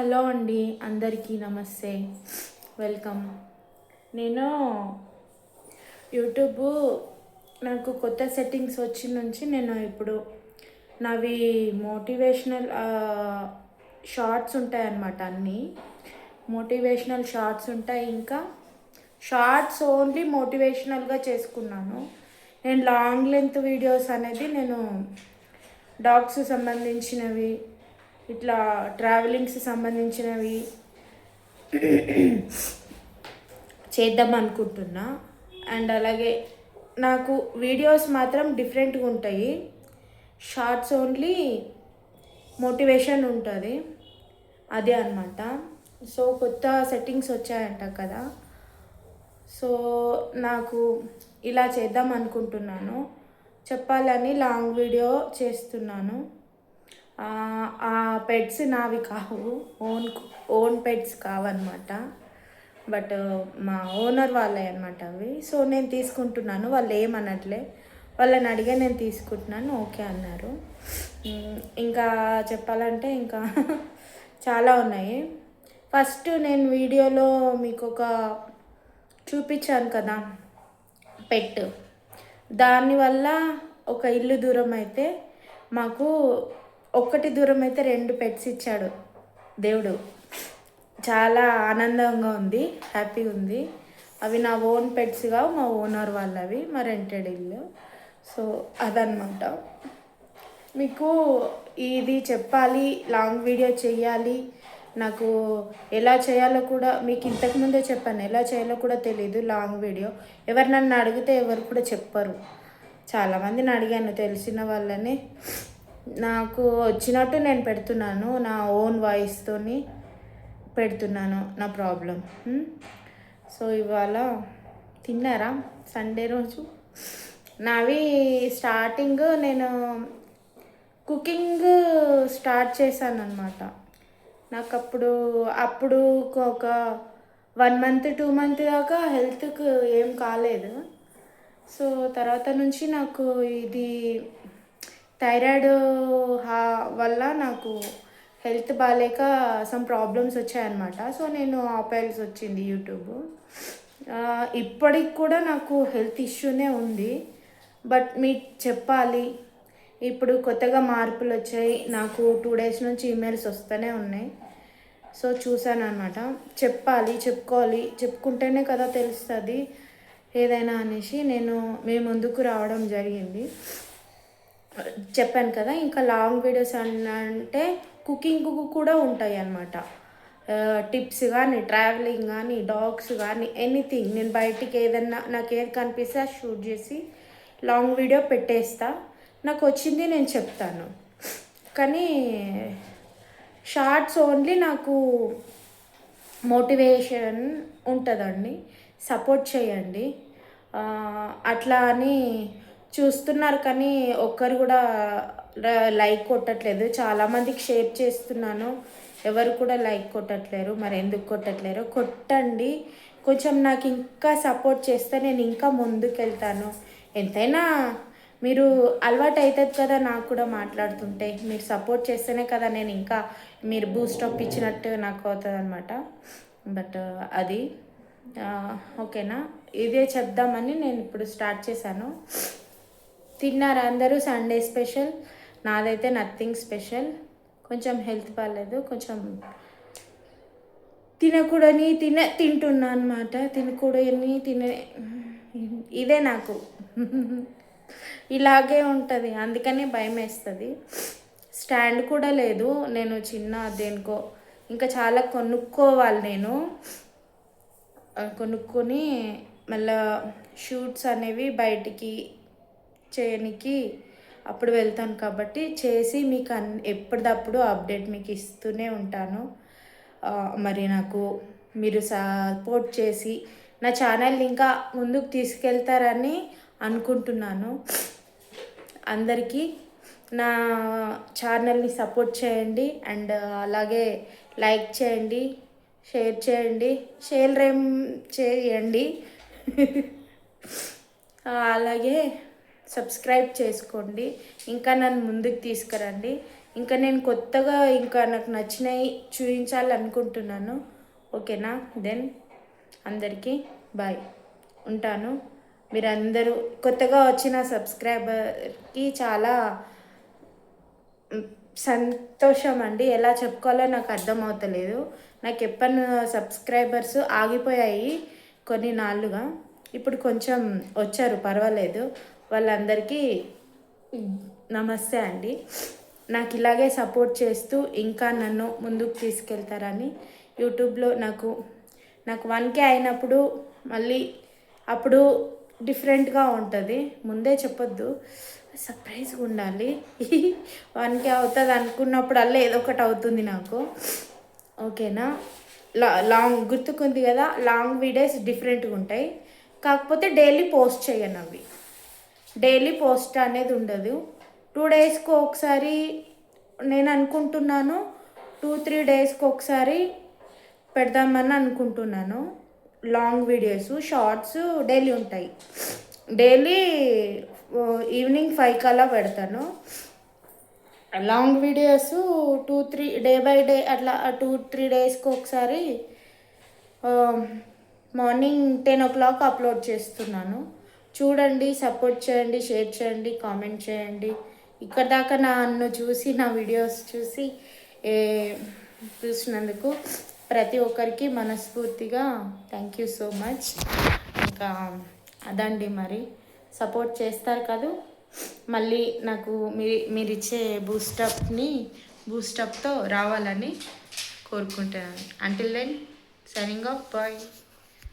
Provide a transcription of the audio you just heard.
Hello అండి అందరికీ నమస్తే. వెల్కమ్. నేను యూట్యూబ్ నాకు కొత్త సెట్టింగ్స్ వచ్చిన నుంచి నేను ఇప్పుడు నావి మోటివేషనల్ షార్ట్స్ ఉంటాయన్నమాట అన్నీ. మోటివేషనల్ షార్ట్స్ ఉంటాయి. ఇంకా షార్ట్స్ ఓన్లీ మోటివేషనల్గా చేసుకున్నాను. నేను లాంగ్ లెంత్ వీడియోస్ అనేది నేను డాగ్స్ సంబంధించినవి ఇట్లా ట్రావెలింగ్స్ సంబంధించినవి చేద్దాం అనుకుంటున్నా. అండ్ అలాగే నాకు వీడియోస్ మాత్రం డిఫరెంట్గా ఉంటాయి. షార్ట్స్ ఓన్లీ మోటివేషన్ ఉంటుంది. అదే అనమాట సో కొత్త సెట్టింగ్స్ వచ్చాయంట కదా. సో నాకు ఇలా చేద్దాం అనుకుంటున్నాను. చెప్పాలని లాంగ్ వీడియో చేస్తున్నాను. ఆ, పెట్స్ నావి కావు. ఓన్ ఓన్ పెట్స్ కావన్నమాట. బట్ మా ఓనర్ వాళ్ళే అనమాట అవి. సో నేను తీసుకుంటున్నాను. వాళ్ళు ఏమనట్లే. వాళ్ళని అడిగే నేను తీసుకుంటున్నాను. ఓకే అన్నారు. ఇంకా చెప్పాలంటే ఇంకా చాలా ఉన్నాయి. ఫస్ట్ నేను వీడియోలో మీకు ఒక చూపించాను కదా పెట్. దానివల్ల ఒక ఇల్లు దూరం అయితే మాకు ఒక్కటి దూరం అయితే రెండు పెట్స్ ఇచ్చాడు దేవుడు. చాలా ఆనందంగా ఉంది హ్యాపీగా ఉంది. అవి నా ఓన్ పెట్స్గా మా ఓనర్ వాళ్ళవి మా రెంటెడ్ ఇల్లు. సో అదనమాట మీకు ఇది చెప్పాలి లాంగ్ వీడియో చేయాలి నాకు ఎలా చేయాలో కూడా మీకు ఇంతకుముందే చెప్పాను ఎలా చేయాలో కూడా తెలియదు లాంగ్ వీడియో. ఎవరు నన్ను అడిగితే ఎవరు కూడా చెప్పరు. చాలామందిని అడిగాను తెలిసిన వాళ్ళని. నాకు వచ్చినట్టు నేను పెడుతున్నాను. నా ఓన్ వాయిస్తోని పెడుతున్నాను. నా ప్రాబ్లం సో ఇవాళ తిన్నారా? సండే రోజు? నావి స్టార్టింగ్ నేను కుకింగ్ స్టార్ట్ చేశాను అనమాట నాకు అప్పుడు అప్పుడు ఒక వన్ మంత్ టూ మంత్ దాకా హెల్త్కి ఏం కాలేదు. సో తర్వాత నుంచి నాకు ఇది థైరాయిడ్ హా వల్ల నాకు హెల్త్ బాగాలేక సమ్ ప్రాబ్లమ్స్ వచ్చాయన్నమాట. సో నేను ఆపేయాల్సి వచ్చింది యూట్యూబ్. ఇప్పటికి కూడా నాకు హెల్త్ ఇష్యూనే ఉంది. బట్ మీకు చెప్పాలి ఇప్పుడు కొత్తగా మార్పులు వచ్చాయి. నాకు టూ డేస్ నుంచి ఈమెయిల్స్ వస్తూనే ఉన్నాయి. సో చూసాను అనమాట చెప్పాలి చెప్పుకోవాలి. చెప్పుకుంటేనే కదా తెలుస్తుంది. ఏదైనా అనేసి నేను మీ ముందుకు రావడం జరిగింది. చెప్పాను కదా ఇంకా లాంగ్ వీడియోస్ అంటే కుకింగ్ కూడా ఉంటాయి అన్నమాట టిప్స్ కానీ ట్రావెలింగ్ కానీ డాగ్స్ కానీ ఎనీథింగ్. నేను బయటికి ఏదన్నా నాకు ఏది కనిపిస్తే అది షూట్ చేసి లాంగ్ వీడియో పెట్టేస్తా. నాకు వచ్చింది నేను చెప్తాను. కానీ షార్ట్స్ ఓన్లీ నాకు మోటివేషన్ ఉంటుందండి. సపోర్ట్ చేయండి. అట్లా అని చూస్తున్నారు కానీ ఒక్కరు కూడా లైక్ కొట్టట్లేదు. చాలామందికి షేర్ చేస్తున్నాను. ఎవరు కూడా లైక్ కొట్టట్లేరు. మరి ఎందుకు కొట్టట్లేరు? కొట్టండి. కొంచెం నాకు ఇంకా సపోర్ట్ చేస్తే నేను ఇంకా ముందుకెళ్తాను. ఎంతైనా మీరు అలవాటు అవుతుంది కదా నాకు కూడా మాట్లాడుతుంటే. మీరు సపోర్ట్ చేస్తేనే కదా నేను ఇంకా మీరు బూస్టప్ ఇచ్చినట్టు నాకు అవుతుంది అనమాట బట్ అది ఓకేనా? ఇదే చెప్దామని నేను ఇప్పుడు స్టార్ట్ చేశాను. తిన్నారా అందరూ? సండే స్పెషల్ నాదైతే నథింగ్ స్పెషల్ కొంచెం హెల్త్ బాగాలేదు కొంచెం తినకూడని తిన తింటున్నా అనమాట తినకూడని తినే ఇదే నాకు. ఇలాగే ఉంటుంది అందుకనే భయం వేస్తుంది. స్టాండ్ కూడా లేదు నేను చిన్న దేనికో ఇంకా చాలా కొనుక్కోవాలి నేను. కొనుక్కొని మళ్ళా షూట్స్ అనేవి బయటికి చేయనికి అప్పుడు వెళ్తాను కాబట్టి చేసి మీకు అన్ ఎప్పటిదప్పుడు అప్డేట్ మీకు ఇస్తూనే ఉంటాను. మరి నాకు మీరు సపోర్ట్ చేసి నా ఛానల్ని ఇంకా ముందుకు తీసుకెళ్తారని అనుకుంటున్నాను. అందరికీ నా ఛానల్ని సపోర్ట్ చేయండి అండ్ అలాగే లైక్ చేయండి షేర్ చేయండి షేర్ ఏం చేయండి. అలాగే సబ్స్క్రైబ్ చేసుకోండి. ఇంకా నన్ను ముందుకు తీసుకురండి. ఇంకా నేను కొత్తగా ఇంకా నాకు నచ్చినవి చూపించాలనుకుంటున్నాను. ఓకేనా? దెన్ అందరికీ బాయ్ ఉంటాను. మీరందరూ కొత్తగా వచ్చిన సబ్స్క్రైబర్కి చాలా సంతోషం అండి. ఎలా చెప్పుకోవాలో నాకు అర్థమవుతలేదు. నాకు ఎప్పటి సబ్స్క్రైబర్స్ ఆగిపోయాయి కొన్ని నాళ్ళుగా. ఇప్పుడు కొంచెం వచ్చారు పర్వాలేదు. వాళ్ళందరికీ నమస్తే అండి. నాకు ఇలాగే సపోర్ట్ చేస్తూ ఇంకా నన్ను ముందుకు తీసుకెళ్తారని యూట్యూబ్లో నాకు నాకు వన్కే అయినప్పుడు మళ్ళీ అప్పుడు డిఫరెంట్గా ఉంటుంది. ముందే చెప్పొద్దు. సర్ప్రైజ్గా ఉండాలి. వన్కే అవుతుంది అవుతుంది అనుకున్నప్పుడల్లా ఏదో ఒకటి అవుతుంది నాకు. ఓకేనా? లా లాంగ్ గుర్తుకుంది కదా? లాంగ్ వీడియోస్ డిఫరెంట్గా ఉంటాయి. కాకపోతే డైలీ పోస్ట్ చేయను అవి. డైలీ పోస్ట్ అనేది ఉండదు. టూ డేస్కి ఒకసారి నేను అనుకుంటున్నాను టూ త్రీ డేస్కి ఒకసారి పెడదామని అనుకుంటున్నాను. లాంగ్ వీడియోస్ షార్ట్స్ డైలీ ఉంటాయి. డైలీ ఈవినింగ్ ఫైవ్ కల్లా పెడతాను. Long videos two three day by day అట్లా టూ త్రీ డేస్కి ఒకసారి morning ten o'clock upload చేస్తున్నాను. చూడండి సపోర్ట్ చేయండి షేర్ చేయండి కామెంట్ చేయండి. ఇక్కడ దాకా నన్ను చూసి నా వీడియోస్ చూసి ఏ చూసినందుకు ప్రతి ఒక్కరికి మనస్ఫూర్తిగా థ్యాంక్ యూ సో మచ్ ఇంకా అదండి మరి. సపోర్ట్ చేస్తారు కదా? మళ్ళీ నాకు మీ మీరు ఇచ్చే బూస్టప్ని బూస్టప్తో రావాలని కోరుకుంటున్నాను. Until then signing off bye